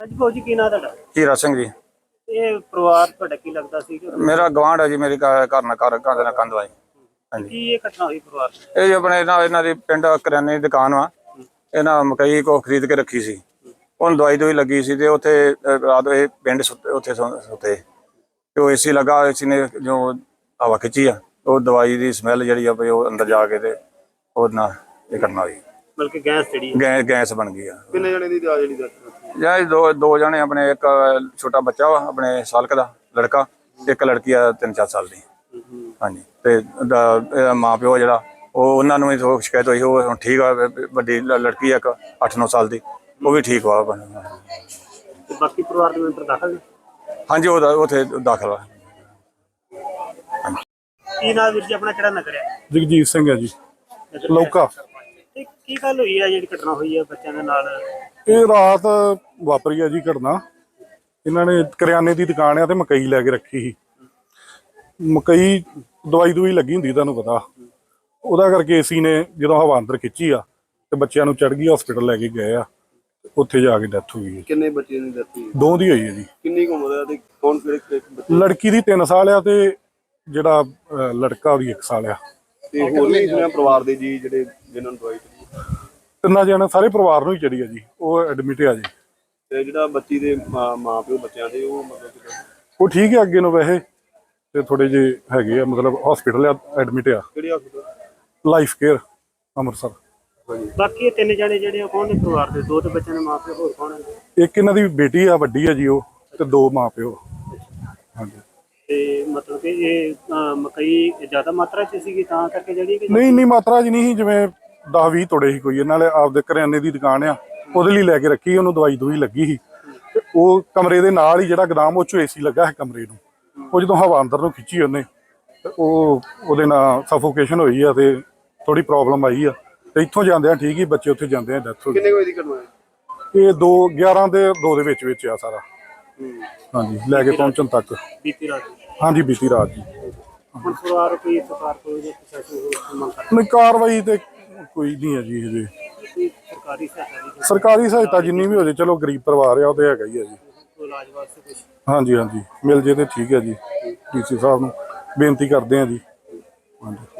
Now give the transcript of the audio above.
ਹਾਂਜੀ ਫੌਜੀ ਕੀ ਨਾਂ ਤੁਹਾਡਾ? ਹੀਰਾ ਸਿੰਘ ਜੀ। ਇਹ ਪਰਿਵਾਰ ਤੁਹਾਡਾ ਕੀ ਲੱਗਦਾ ਸੀ? ਕਿ ਮੇਰਾ ਗਵਾਂਢ ਹੈ ਜੀ ਮੇਰੀ ਘਰ ਘਰ ਨਾਲ ਘਰ ਘਰ ਦੇ ਨਾਲ ਕੰਧ ਵਾਈ ਹਾਂਜੀ। ਕੀ ਇਹ ਘਟਨਾ ਹੋਈ ਪਰਿਵਾਰ ਨਾਲ? ਇਹ ਜੀ ਆਪਣੇ ਇਹਨਾਂ ਇਹਨਾਂ ਦੀ ਪਿੰਡ ਕਰਿਆਨੇ ਦੀ ਦੁਕਾਨ ਵਾ। ਇਹਨਾਂ ਮਕਈ ਕੋ ਖਰੀਦ ਕੇ ਰੱਖੀ ਸੀ। ਉਹਨ ਦਵਾਈ ਦੋਈ ਲੱਗੀ ਸੀ ਤੇ ਉੱਥੇ ਅਹ, ਰਾਤ ਇਹ ਪਿੰਡ ਸੁੱਤੇ- ਉੱਥੇ ਸੌਂ- ਸੁੱਤੇ ਤੇ ਉਹ ਏਸੀ ਲੱਗਾ ਏਸੀ ਨੇ ਜੋ ਹਵਾ ਖਿੱਚੀ ਆ ਉਹ ਦਵਾਈ ਦੀ ਸਮੈਲ ਜਿਹੜੀ ਆ ਵੀ ਉਹ ਅੰਦਰ ਜਾ ਕੇ ਤੇ ਉਹ ਨਾਲ ਇਹ ਕਰਨਾ ਹੋਈ। ਬਲਕਿ ਗੈਸ ਜਿਹੜੀ ਹੈ। ਗੈਸ ਗੈਸ ਬਣ ਗਈ ਆ। ਕਿੰਨੇ ਜਣੇ ਦੀ ਆ ਜਿਹੜੀ ਦੱਸ ਜਾਂ ਇਹ ਦੋ ਦੋ ਜਣੇ ਆਪਣੇ ਇੱਕ ਛੋਟਾ ਬੱਚਾ ਵਾ ਆਪਣੇ ਸਾਲਕ ਦਾ ਲੜਕਾ ਇੱਕ ਲੜਕੀ ਆ 3-4 ਸਾਲ ਦੀ। ਹਾਂਜੀ ਤੇ ਉਹਦਾ ਇਹਦਾ ਮਾਂ ਪਿਓ ਜਿਹੜਾ ਉਹ ਉਹਨਾਂ ਨੂੰ ਵੀ ਸ਼ਿਕਾਇਤ ਹੋਈ ਉਹ ਹੁਣ ਠੀਕ ਆ ਵੱਡੀ ਲੜਕੀ ਆ ਇੱਕ 8-9 ਸਾਲ ਦੀ ਉਹ ਵੀ ਠੀਕ ਵਾ। ਤੇ ਬਾਕੀ ਪਰਿਵਾਰ ਦੇ ਮੈਂਬਰ ਦਾਖਲ ਨੇ? ਹਾਂਜੀ ਉਹ ਉੱਥੇ ਦਾਖਲ ਆ। ਕੀ ਨਾਂ ਵੀਰ ਜੀ ਆਪਣਾ ਕਿਹੜਾ ਨਗਰ ਹੈ? ਜਗਜੀਤ ਸਿੰਘ ਹੈ ਜੀ। ਲੌਕਾ। ਤੇ ਕੀ ਗੱਲ ਹੋਈ ਹੈ ਜਿਹੜੀ ਘਟਨਾ ਹੋਈ ਹੈ ਬੱਚਿਆਂ ਦੇ ਨਾਲ? ਇਹ ਰਾਤ ਵਾਪਰੀ ਹੈ ਜੀ ਘਟਨਾ। ਇਹਨਾਂ ਨੇ ਕਰਿਆਨੇ ਦੀ ਦੁਕਾਨ ਆ ਤੇ ਮਕਈ ਲੈ ਕੇ ਰੱਖੀ ਸੀ। ਮਕਈ ਦਵਾਈ ਦੂਈ ਲੱਗੀ ਹੁੰਦੀ ਤੁਹਾਨੂੰ ਪਤਾ। ਉਹਦਾ ਕਰਕੇ ਏਸੀ ਨੇ ਜਦੋਂ ਹਵਾ ਅੰਦਰ ਖਿੱਚੀ ਆ ਤੇ ਬੱਚਿਆਂ ਨੂੰ ਚੜ ਗਈ ਹਸਪੀਟਲ ਲੈ ਕੇ ਗਏ ਆ ਉੱਥੇ ਜਾ ਕੇ ਡੈਥ ਹੋ ਗਈ ਹੈ। ਕਿੰਨੇ ਬੱਚੇ ਦੀ ਦਿੱਤੀ ਦੋ ਦੀ ਹੋਈ ਹੈ ਜੀ। ਕਿੰਨੀ ਕੁ ਉਮਰ ਹੈ ਤੇ ਕੌਣ ਕਿਹੜੇ ਲੜਕੀ ਦੀ 3 ਸਾਲ ਆ ਤੇ ਜਿਹੜਾ ਲੜਕਾ ਉਹਦੀ 1 ਸਾਲ ਆ। ਤੇ ਹੋਰ ਵੀ ਸੁਣਿਆ ਪਰਿਵਾਰ ਦੇ ਜੀ ਜਿਹੜੇ ਜਿਨ੍ਹਾਂ ਨੂੰ ਦਵਾਈ ਤਿੰਨਾਂ ਜਣੇ ਸਾਰੇ ਪਰਿਵਾਰ ਨੂੰ ਹੀ ਚੜੀ ਆ ਜੀ ਉਹ ਐਡਮਿਟ ਆ ਜੀ। ਤੇ ਜਿਹੜਾ ਬੱਚੀ ਦੇ ਮਾਂ ਪਿਓ ਬੱਚਿਆਂ ਦੇ ਉਹ ਮਤਲਬ ਉਹ ਠੀਕ ਹੈ ਅੱਗੇ ਨੂੰ ਵੈਸੇ ਤੇ ਥੋੜੇ ਜੇ ਹੈਗੇ ਆ ਮਤਲਬ ਹਸਪੀਟਲ ਆ ਐਡਮਿਟ ਆ। ਕਿਹੜੀ ਲਾਈਫ ਕੇਅਰ ਅੰਮ੍ਰਿਤਸਰ। ਬਾਕੀ ਇਹ ਤਿੰਨ ਜਣੇ ਜਿਹੜੇ ਆ ਕੌਣ ਨੇ ਪਰਿਵਾਰ ਦੇ? ਦੋ ਤੇ ਬੱਚਿਆਂ ਦੇ ਮਾਪੇ ਹੋਰ ਕੌਣ ਨੇ? ਇੱਕ ਇਹਨਾਂ ਦੀ ਬੇਟੀ ਆ ਵੱਡੀ ਆ ਜੀ ਉਹ ਤੇ ਦੋ ਮਾਂ ਪਿਓ ਹਾਂਜੀ। ਤੇ ਮਤਲਬ ਕਿ ਇਹ ਮਕਈ ਜ਼ਿਆਦਾ ਮਾਤਰਾ ਚ ਸੀਗੀ ਤਾਂ ਕਰਕੇ ਜਿਹੜੀ ਨਹੀਂ ਇੰਨੀ ਮਾਤਰਾ ਜੀ ਨਹੀਂ ਸੀ ਜਿਵੇਂ 10 20 ਤੋੜੇ ਸੀ ਕੋਈ ਇਹਨਾਂ ਨੇ ਆਪਦੇ ਕਰਿਆਨੇ ਦੀ ਦੁਕਾਨ ਆ ਉਹਦੇ ਲਈ ਲੈ ਕੇ ਰੱਖੀ ਉਹਨੂੰ ਦਵਾਈ ਦੂਈ ਲੱਗੀ ਸੀ। ਤੇ ਉਹ ਕਮਰੇ ਦੇ ਨਾਲ ਹੀ ਜਿਹੜਾ ਗਦਾਮ ਉਹ ਚ ਏਸੀ ਲੱਗਾ ਹੈ ਕਮਰੇ ਨੂੰ। ਉਹ ਜਦੋਂ ਹਵਾ ਅੰਦਰ ਨੂੰ ਖਿੱਚੀ ਉਹਨੇ ਤੇ ਉਹ ਉਹਦੇ ਨਾਲ ਸਫੋਕੇਸ਼ਨ ਹੋਈ ਆ ਤੇ ਥੋੜੀ ਪ੍ਰੋਬਲਮ ਆਈ ਆ। ਤੇ ਇੱਥੋਂ ਜਾਂਦੇ ਆ ਠੀਕ ਹੀ ਬੱਚੇ ਉੱਥੇ ਜਾਂਦੇ ਆ ਡੈਥ ਹੋ ਗਈ ਕਿੰਨੇ ਵਜੇ ਦੀ ਘਟਨਾ ਹੈ? ਇਹ 2 11 ਦੇ 2 ਦੇ ਵਿੱਚ ਵਿੱਚ ਆ ਸਾਰਾ। ਹਾਂਜੀ ਲੈ ਕੇ ਪਹੁੰਚਣ ਤੱਕ। ਬੀਤੀ ਰਾਤ। ਹਾਂਜੀ ਬੀਤੀ ਰਾਤ ਜੀ। ਹੁਣ ਪਰਿਵਾਰ ਕੋਈ ਸਰਕਾਰ ਕੋਲ ਜਾਂ ਪ੍ਰਸ਼ਾਸਨ ਕੋਲ ਮੰਗ ਕਰ ਨਹੀਂ ਕਾਰਵਾਈ ਤੇ ਕੋਈ ਨਹੀਂ ਹੈ ਜੀ ਹਜੇ। ਸਰਕਾਰੀ ਸਹਾਇਤਾ ਦੀ ਸਰਕਾਰੀ ਸਹਾਇਤਾ ਜਿੰਨੀ ਵੀ ਹੋ ਜੇ, ਚਲੋ ਗਰੀਬ ਪਰਿਵਾਰ ਆ, ਉਹ ਤੇ ਹੈਗਾ ਹੀ ਆ ਜੀ। ਕੋਈ ਇਲਾਜ ਵਾਸਤੇ ਕੁਝ ਹਾਂਜੀ ਹਾਂਜੀ, ਮਿਲ ਜੇ ਤੇ ਠੀਕ ਹੈ ਜੀ। ਡੀਸੀ ਸਾਹਿਬ ਨੂੰ ਬੇਨਤੀ ਕਰਦੇ ਆ ਜੀ। ਹਾਂਜੀ।